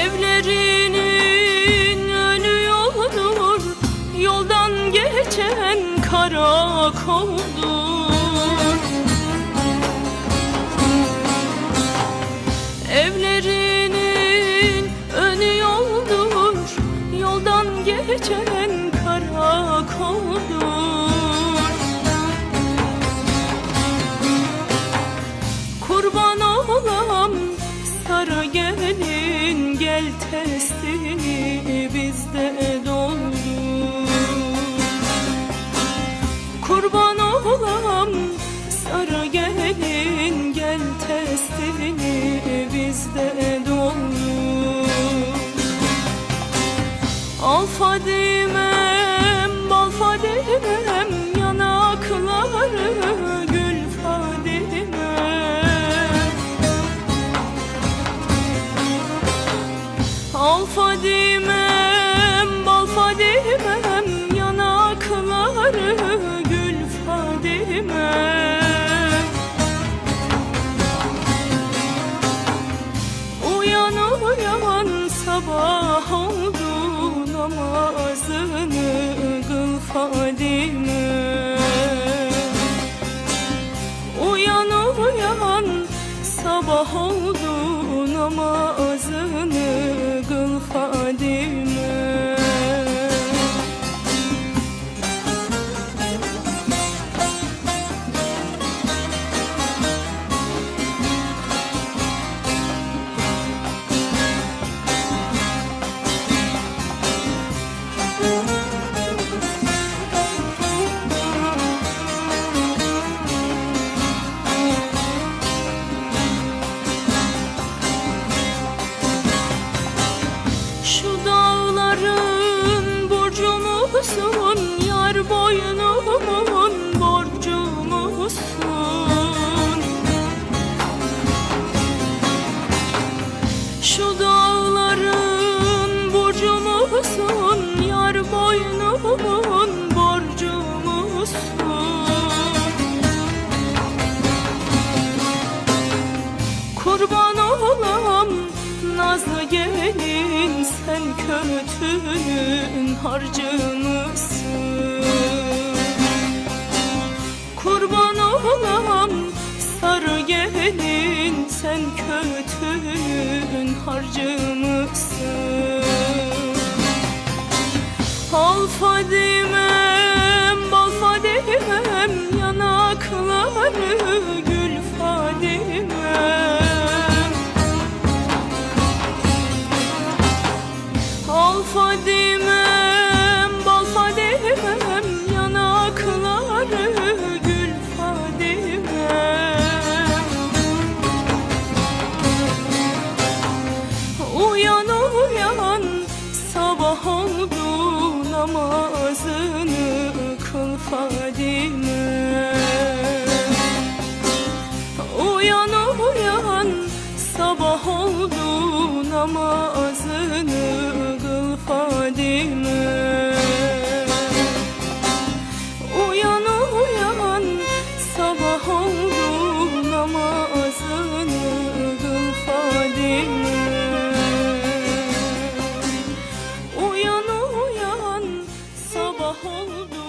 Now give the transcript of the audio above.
Evlerinin önü yoldur. Yoldan geçen karakoldur. Bizde doldur Kurban olam sarı gelin Gel testini bizde doldur Al Fadimem, bal Fadimem Yanakları Al sabah oldu namazını kıl Fadime. Uyan uyan sabah oldu namazını kıl Fadime sen kötünün harcımısın. Kurban olam sarı gelin sen kötünün harcımısın. Al Fadimem, Fadimem, bal Fadimem Yanakları Fadimem. Uyan uyan sabah oldu namazını kıl Fadime Kadime Uyan uyan sabah oldu namazını kıl Fadime. Uyan uyan sabah oldu